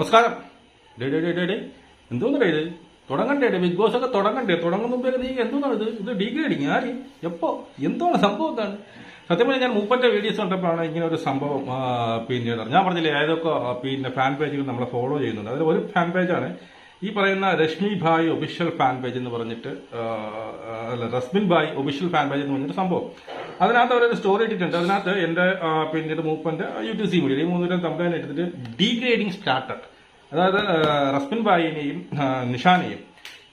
നമസ്കാരം. ഡേ ഡേ ഡേ ഡേ ഡേ. ഇത്? തുടങ്ങണ്ടേ ബിഗ് ബോസ് ഒക്കെ തുടങ്ങണ്ടേ? തുടങ്ങുന്ന മുമ്പേ നീ എന്തോന്നാണ് ഇത്? ഇത് ഡീഗ്രേഡിങ് ആര്? എപ്പോ? എന്തോ സംഭവം എന്താണ്? സത്യം പറഞ്ഞാൽ ഞാൻ മൂപ്പന്റെ വീഡിയോസ് കണ്ടപ്പോഴാണ് ഇങ്ങനെ ഒരു സംഭവം പിന്നെ ഞാൻ പറഞ്ഞില്ലേ ഏതൊക്കെ പിന്നെ ഫാൻ പേജുകൾ നമ്മളെ ഫോളോ ചെയ്യുന്നുണ്ട്. അതിൽ ഒരു ഫാൻ പേജാണ് ഈ പറയുന്ന Rashmi Bhai official fan page എന്ന് പറഞ്ഞിട്ട് അല്ല Rasmin Bhai official fan page എന്ന് പറഞ്ഞിട്ട് സംഭവം. അതിനകത്ത് അവരൊരു സ്റ്റോറി ഇട്ടിട്ടുണ്ട്. അതിനകത്ത് എന്റെ ആ, പിന്നീട് മൂപ്പന്റെ യൂട്യൂബ് സി മീഡിയ ഈ മൂന്നുപേരും തമ്മിൽ എടുത്തിട്ട് ഡീഗ്രേഡിങ് സ്റ്റാർട്ടപ്പ് അതായത് റസ്മിൻ ബായിനെയും നിഷാനെയും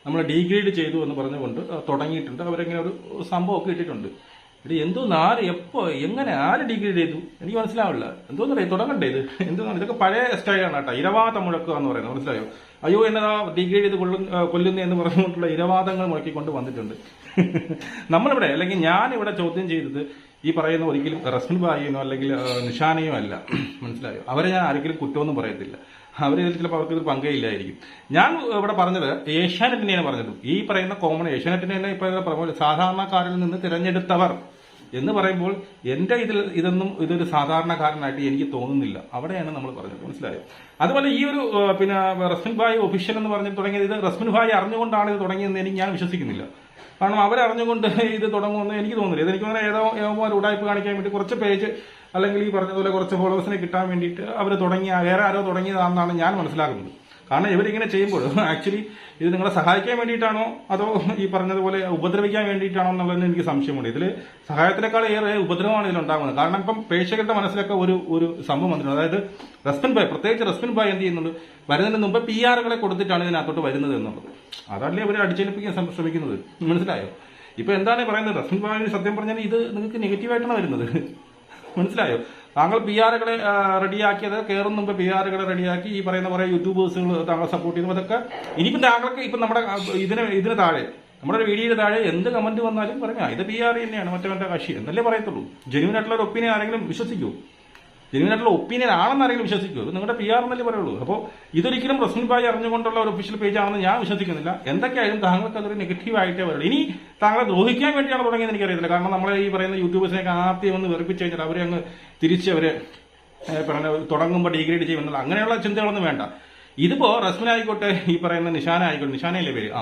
നമ്മൾ ഡീഗ്രേഡ് ചെയ്തു എന്ന് പറഞ്ഞുകൊണ്ട് തുടങ്ങിയിട്ടുണ്ട്. അവരെങ്ങനെ ഒരു സംഭവമൊക്കെ ഇട്ടിട്ടുണ്ട്. ഇത് എന്തോ ആര് എപ്പോ എങ്ങനെ ആര് ഡിഗ്രി ചെയ്തു എനിക്ക് മനസ്സിലാവില്ല. എന്തോന്ന് അറിയാം തുടങ്ങണ്ടേ ഇത്? എന്തോന്നാണ് ഇതൊക്കെ പഴയ സ്റ്റൈലാണ് കേട്ടോ. ഇരവാദം മുഴക്കുക എന്ന് പറയുന്നത്. മനസ്സിലായോ? അയ്യോ എന്നതാ ഡിഗ്രി ചെയ്ത് കൊള്ളുന്ന കൊല്ലുന്ന എന്ന് പറഞ്ഞുകൊണ്ടുള്ള ഇരവാദങ്ങൾ മുഴക്കിക്കൊണ്ട് വന്നിട്ടുണ്ട്. നമ്മളിവിടെ അല്ലെങ്കിൽ ഞാൻ ഇവിടെ ചോദ്യം ചെയ്തത് ഈ പറയുന്ന ഒരിക്കലും റസ്മിൻ ബായിനോ അല്ലെങ്കിൽ നിഷാനയോ അല്ല. മനസ്സിലായോ? അവരെ ഞാൻ ആരെങ്കിലും കുറ്റമൊന്നും പറയത്തില്ല. അവർ ചിലപ്പോൾ അവർക്ക് ഇത് പങ്കയില്ലായിരിക്കും ഞാൻ ഇവിടെ പറഞ്ഞത് ഏഷ്യാനെറ്റിനെയാണ് പറഞ്ഞത്. ഈ പറയുന്ന കോമൺ ഏഷ്യാനെറ്റിനെ ഇപ്പോൾ സാധാരണക്കാരിൽ നിന്ന് തിരഞ്ഞെടുത്തവർ. എന്ന് പറയുമ്പോൾ എന്റെ ഇതിൽ ഇതൊന്നും ഇതൊരു സാധാരണക്കാരനായിട്ട് എനിക്ക് തോന്നുന്നില്ല. അവിടെയാണ് നമ്മൾ പറഞ്ഞത്. മനസ്സിലായോ? അതുപോലെ ഈ ഒരു പിന്നെ റസ്മിൻ ഭായ് ഒഫീഷ്യൽ എന്ന് പറഞ്ഞ് തുടങ്ങിയത് ഇത് റസ്മിൻ ഭായ് അറിഞ്ഞുകൊണ്ടാണ് ഇത് തുടങ്ങിയതെന്ന് എനിക്ക് ഞാൻ വിശ്വസിക്കുന്നില്ല. കാരണം അവരറിഞ്ഞുകൊണ്ട് ഇത് തുടങ്ങുമെന്ന് എനിക്ക് തോന്നുന്നില്ല. ഇതെനിക്ക് തോന്നുന്നത് ഏതോ ഏതോ ഉടായ്പ കാണിക്കാൻ വേണ്ടി കുറച്ച് പേജ് അല്ലെങ്കിൽ ഈ പറഞ്ഞതുപോലെ കുറച്ച് ഫോളോവേഴ്സിനെ കിട്ടാൻ വേണ്ടിയിട്ട് അവർ തുടങ്ങിയ വേറെ ആരോ തുടങ്ങിയതാണെന്നാണ് ഞാൻ മനസ്സിലാക്കുന്നത്. കാരണം ഇവരിങ്ങനെ ചെയ്യുമ്പോൾ ആക്ച്വലി ഇത് നിങ്ങളെ സഹായിക്കാൻ വേണ്ടിയിട്ടാണോ? അതോ ഈ പറഞ്ഞതുപോലെ ഉപദ്രവിക്കാൻ വേണ്ടിയിട്ടാണോ എന്നുള്ളതിന് എനിക്ക് സംശയമുണ്ട്. ഇതിൽ സഹായത്തിനേക്കാൾ ഏറെ ഉപദ്രവമാണ് ഇതിലുണ്ടാകുന്നത്. കാരണം ഇപ്പം പ്രേക്ഷകരുടെ മനസ്സിലൊക്കെ ഒരു ഒരു സംഭവം വന്നിട്ടുണ്ട്. അതായത് റെസ്പിൻ ബോയ് പ്രത്യേകിച്ച് റെസ്പിൻ ബോയ് എന്ത് ചെയ്യുന്നുണ്ട്? വരുന്നതിന് മുമ്പ് പി ആറുകളെ കൊടുത്തിട്ടാണ് ഇതിനകത്തോട്ട് വരുന്നത് എന്നുള്ളത്. അതല്ലേ അവർ അടിച്ചേൽപ്പിക്കാൻ ശ്രമ- ശ്രമിക്കുന്നത്? മനസ്സിലായോ? ഇപ്പൊ എന്താണ് പറയുന്നത്? റസ്മിൻ ഭായ് സത്യം പറഞ്ഞാൽ ഇത് നിങ്ങൾക്ക് നെഗറ്റീവായിട്ടാണ് വരുന്നത്. മനസ്സിലായോ? താങ്കൾ പി ആറുകളെ റെഡിയാക്കിയത് കയറുന്ന മുമ്പ് പി ആറുകളെ റെഡിയാക്കി ഈ പറയുന്ന കുറെ യൂട്യൂബേഴ്സുകൾ താങ്കൾ സപ്പോർട്ട് ചെയ്യുന്നു അതൊക്കെ ഇനിയിപ്പം താങ്കൾക്ക് ഇപ്പം നമ്മുടെ ഇതിന് ഇതിന് താഴെ നമ്മുടെ ഒരു വീഡിയോയുടെ താഴെ എന്ത് കമന്റ് വന്നാലും പറഞ്ഞാൽ "ആ, ഇത് പി ആർ തന്നെയാണ് മറ്റേ മറ്റേ കക്ഷി എന്നല്ലേ പറയത്തുള്ളൂ. ജെന്യൂൻ ആയിട്ടുള്ള ഒരു ഒപ്പീനിയൻ ആരെങ്കിലും വിശ്വസിക്കൂ. ജെന്യൂൻ ഒപ്പീനിയൻ ആണെന്ന് ആരെങ്കിലും അത് നിങ്ങളുടെ പി ആർ എന്നല്ലേ പറയുള്ളൂ. അപ്പോൾ ഇതൊരിക്കലും റസ്മിൻ ഭായ് അറിഞ്ഞുകൊണ്ടുള്ള ഒരു ഒഫീഷ്യൽ പേജ് ആണെന്ന് ഞാൻ വിശ്വസിക്കുന്നില്ല. എന്തൊക്കെയായാലും താങ്കൾക്ക് അതൊരു നെഗറ്റീവ് ആയിട്ടേ വരുള്ളൂ ഇനി താങ്കളെ ദ്രോഹിക്കാൻ വേണ്ടിയാണ് തുടങ്ങിയത് എനിക്കറിയത്തില്ല. കാരണം നമ്മളെ ഈ പറയുന്ന യൂട്യൂബേഴ്സിനെയൊക്കെ ആദ്യം ഒന്ന് വെറുപ്പിച്ച് കഴിഞ്ഞാൽ അവരെ അങ്ങ് തിരിച്ച് ഏഹ്, പറഞ്ഞ തുടങ്ങുമ്പോൾ ഡിഗ്രേഡ് ചെയ്യുമെന്നുള്ള അങ്ങനെയുള്ള ചിന്തകളൊന്നും വേണ്ട. ഇതിപ്പോ റസ്മിനായിക്കോട്ടെ ഈ പറയുന്ന നിഷാന ആയിക്കോട്ടെ നിഷാനയല്ലേ പേര്? ആ.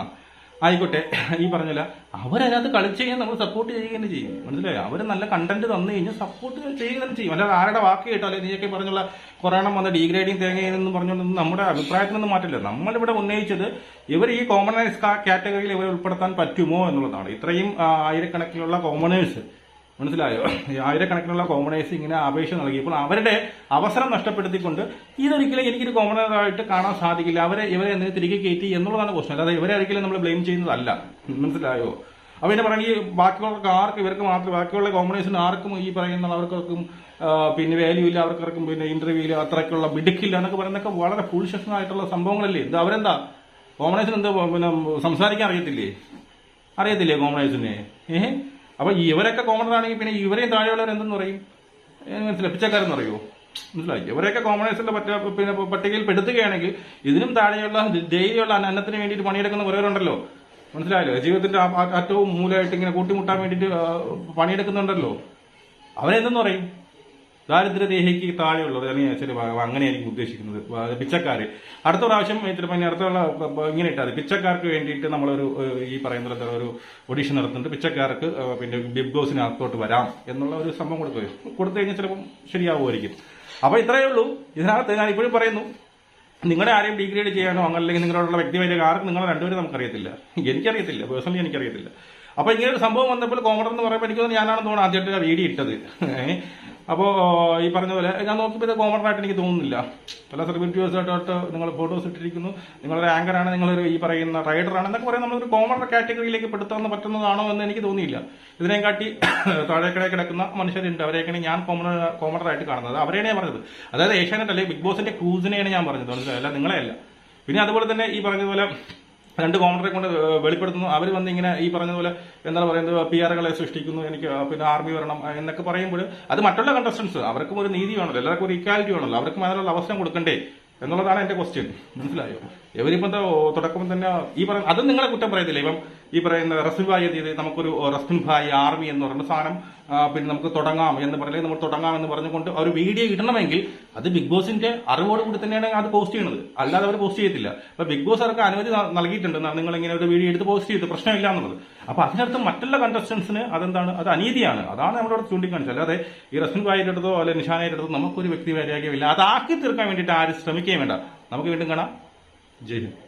ആയിക്കോട്ടെ. ഈ പറഞ്ഞില്ല. അവരതിനകത്ത് കളിച്ച് കഴിഞ്ഞാൽ നമ്മൾ സപ്പോർട്ട് ചെയ്യുക തന്നെ ചെയ്യും. മനസ്സിലായോ? അവർ നല്ല കണ്ടന്റ് തന്നു കഴിഞ്ഞാൽ സപ്പോർട്ട് ചെയ്യുക തന്നെ ചെയ്യും. അല്ലാതെ ആരുടെ വാക്ക് കേട്ടാലേ നീയൊക്കെ പറഞ്ഞുള്ള കൊറോണ വന്ന ഡീഗ്രേഡിങ് തേങ്ങയെന്ന് പറഞ്ഞുകൊണ്ടൊന്നും നമ്മുടെ അഭിപ്രായത്തിനൊന്നും മാറ്റില്ല നമ്മളിവിടെ ഉന്നയിച്ചത് ഇവർ ഈ കോമണേഴ്സ് കാറ്റഗറിയിൽ ഇവരെ ഉൾപ്പെടുത്താൻ പറ്റുമോ എന്നുള്ളതാണ്. ഇത്രയും ആയിരക്കണക്കിലുള്ള കോമണേഴ്സ് മനസ്സിലായോ? ആയിരക്കണക്കിനുള്ള കോമണേഴ്സ് ഇങ്ങനെ അപേക്ഷ നൽകിയപ്പോൾ അവരുടെ അവസരം നഷ്ടപ്പെടുത്തിക്കൊണ്ട് ഇതൊരിക്കലും എനിക്കൊരു കോമണറായിട്ട് കാണാൻ സാധിക്കില്ല. അവരെ ഇവരെ എന്തിനു തിരികെ കയറ്റി എന്നുള്ളതാണ് ക്വസ്റ്റൻ അല്ലാതെ ഇവരെ ഒരിക്കലും നമ്മൾ ബ്ലെയിം ചെയ്യുന്നതല്ല. മനസ്സിലായോ? അപ്പൊ എന്നെ പറയുന്നത് ഈ ബാക്കിയുള്ള ആർക്കും ഇവർക്ക് മാത്രം ബാക്കിയുള്ള കോമണേഴ്സിന് ആർക്കും ഈ പറയുന്ന അവർക്കും പിന്നെ വാല്യൂ ഇല്ല അവർക്കും പിന്നെ ഇന്റർവ്യൂവിൽ അത്രയ്ക്കുള്ള മിടുക്കില്ല എന്നൊക്കെ പറയുന്നതൊക്കെ വളരെ ഫുൾഷനായിട്ടുള്ള സംഭവങ്ങളല്ലേ? ഇത് അവരെന്താ? കോമണേഴ്സിന് എന്താ പിന്നെ സംസാരിക്കാൻ അറിയത്തില്ലേ? അറിയത്തില്ലേ കോമണേഴ്സിനെ ഏഹ്? അപ്പൊ ഇവരൊക്കെ കോമൺ ആണെങ്കിൽ പിന്നെ ഇവരെയും താഴെയുള്ളവർ എന്തെന്ന് പറയും? മനസ്സിലായി. പിച്ചക്കാരെന്ന് മനസ്സിലായി. ഇവരെയൊക്കെ കോമണേഴ്സിന്റെ പറ്റ പിന്നെ പട്ടികയിൽ പെടുത്തുകയാണെങ്കിൽ ഇതിനും താഴെയുള്ള ഡെയിലിയുള്ള അന്നത്തിന് വേണ്ടിയിട്ട് പണിയെടുക്കുന്ന ഉണ്ടല്ലോ മനസ്സിലായല്ലോ? ജീവിതത്തിന്റെ ഏറ്റവും മൂലമായിട്ട് ഇങ്ങനെ കൂട്ടിമുട്ടാൻ വേണ്ടിയിട്ട് പണിയെടുക്കുന്നുണ്ടല്ലോ. അവരെന്തെന്ന് പറയും? ദാരിദ്ര്യരേഖയ്ക്ക് താഴെയുള്ളത് അല്ലെങ്കിൽ ശരി അങ്ങനെയായിരിക്കും ഉദ്ദേശിക്കുന്നത് പിച്ചക്കാർ അടുത്ത പ്രാവശ്യം ചിലപ്പോൾ ഇനി അടുത്തുള്ള ഇങ്ങനെ ഇട്ടാൽ പിച്ചക്കാർക്ക് വേണ്ടിയിട്ട് നമ്മളൊരു ഈ പറയുന്ന ഒരു ഒഡീഷൻ നടത്തുന്നുണ്ട്. പിച്ചക്കാർക്ക് പിന്നെ ബിഗ് ബോസിനകത്തോട്ട് വരാം എന്നുള്ള ഒരു സംഭവം കൊടുത്തു കൊടുത്തു കഴിഞ്ഞാൽ ചിലപ്പം ശരിയാവുമായിരിക്കും. അപ്പൊ ഇത്രയേ ഉള്ളൂ. ഇതിനകത്ത് ഞാൻ ഇപ്പോഴും പറയുന്നു നിങ്ങളെ ആരെയും ഡിഗ്രേഡ് ചെയ്യാനോ അങ്ങനെ നിങ്ങളോടുള്ള വ്യക്തിപരമായ ആർക്കും നിങ്ങളെ രണ്ടുപേരും നമുക്കറിയത്തില്ല. എനിക്കറിയത്തില്ല. പേഴ്സണലി എനിക്കറിയത്തില്ല. അപ്പോൾ ഇങ്ങനെ ഒരു സംഭവം വന്നപ്പോൾ കോമഡർ എന്ന് പറയുമ്പോൾ എനിക്ക് ഞാനാണെന്ന് തോന്നുന്നു ആദ്യമായിട്ട് വീഡിയോ ഇട്ടത്. ഏഹ്. അപ്പോ ഈ പറഞ്ഞ പോലെ ഞാൻ നോക്കിയപ്പോൾ ഇത് കോമൺ ആയിട്ട് എനിക്ക് തോന്നുന്നില്ല. പല സെലിബ്രിറ്റീസായിട്ട് നിങ്ങൾ ഫോട്ടോസ് ഇട്ടിരിക്കുന്നു. നിങ്ങളൊരു ആങ്കറാണ് നിങ്ങളൊരു ഈ പറയുന്ന റൈഡറാണ് എന്നൊക്കെ പറയുന്നത് നമ്മളൊരു കോമൺ കാറ്റഗറിയിലേക്ക് പെടുത്താൻ പറ്റുന്നതാണോ എന്ന് എനിക്ക് തോന്നിയില്ല. ഇതിനെ കാട്ടി താഴേക്കിടെ കിടക്കുന്ന മനുഷ്യരുണ്ട്. അവരെയൊക്കെയാണ് ഞാൻ കോമൺ കോമണറായിട്ട് കാണുന്നത്. അവരെയാണ് ഞാൻ പറഞ്ഞത്. അതായത് ഏഷ്യാനെറ്റ് അല്ലെങ്കിൽ ബിഗ് ബോസിന്റെ ക്രൂസിനെയാണ് ഞാൻ പറഞ്ഞത്. മനസ്സിലായോ? അല്ല നിങ്ങളെയല്ല. പിന്നെ അതുപോലെ തന്നെ ഈ പറഞ്ഞതുപോലെ രണ്ട് കോമഡറെ കൊണ്ട് വെളിപ്പെടുത്തുന്നു. അവർ വന്ന് ഇങ്ങനെ ഈ പറഞ്ഞതുപോലെ എന്താണ് പറയുന്നത് പി ആറുകളെ സൃഷ്ടിക്കുന്നു എനിക്ക് പിന്നെ ആർമി വരണം എന്നൊക്കെ പറയുമ്പോൾ അത് മറ്റുള്ള കണ്ടസ്റ്റൻസ് അവർക്കും ഒരു നീതി വേണമല്ലോ. എല്ലാവർക്കും ഒരു ഇക്വാലിറ്റി വേണമല്ലോ. അവർക്കും അതിനുള്ള അവസരം കൊടുക്കണ്ടേ? എന്നുള്ളതാണ് എന്റെ ക്വസ്റ്റ്യൻ മനസ്സിലായോ? ഇവരിപ്പം തുടക്കം തന്നെ ഈ പറയുന്ന അത് നിങ്ങളെ കുറ്റം പറയത്തില്ല? ഇപ്പം ഈ പറയുന്ന റസ്മിൻ ഭായി എന്ത് ചെയ്ത്? നമുക്കൊരു റസ്മിൻ ഭായി ആർമി എന്ന് പറയുന്ന സാധനം പിന്നെ നമുക്ക് തുടങ്ങാം എന്ന് പറഞ്ഞാൽ നമ്മൾ തുടങ്ങാം എന്ന് പറഞ്ഞുകൊണ്ട് ഒരു വീഡിയോ ഇടണമെങ്കിൽ അത് ബിഗ് ബോസിന്റെ അറിവോട് കൂടി തന്നെയാണ് അത് പോസ്റ്റ് ചെയ്യുന്നത് അല്ലാതെ അവർ പോസ്റ്റ് ചെയ്യത്തില്ല. അപ്പൊ ബിഗ് ബോസ് അവർക്ക് അനുമതി നൽകിയിട്ടുണ്ട് നിങ്ങൾ ഇങ്ങനെ ഒരു വീഡിയോ എടുത്ത് പോസ്റ്റ് ചെയ്ത് പ്രശ്നമില്ല എന്നുള്ളത്. അപ്പൊ അതിനർത്ഥം മറ്റുള്ള കണ്ടസ്റ്റൻസിന് അതെന്താണ്? അത് അനീതിയാണ്. അതാണ് നമ്മളോട് ചൂണ്ടിക്കാണിച്ചത്. അല്ലാതെ ഈ റസ്മിൻ ഭായിയുടെ അടുത്തോ അല്ലെങ്കിൽ നിഷാനയുടെ അടുത്തോ നമുക്കൊരു വ്യക്തി വൈരാഗ്യമില്ല അതാക്കി തീർക്കാൻ വേണ്ടിയിട്ട് ആരും ശ്രമിക്കുകയും വേണ്ട. നമുക്ക് വീണ്ടും കാണാം. ജയ് ഹിന്ദ്.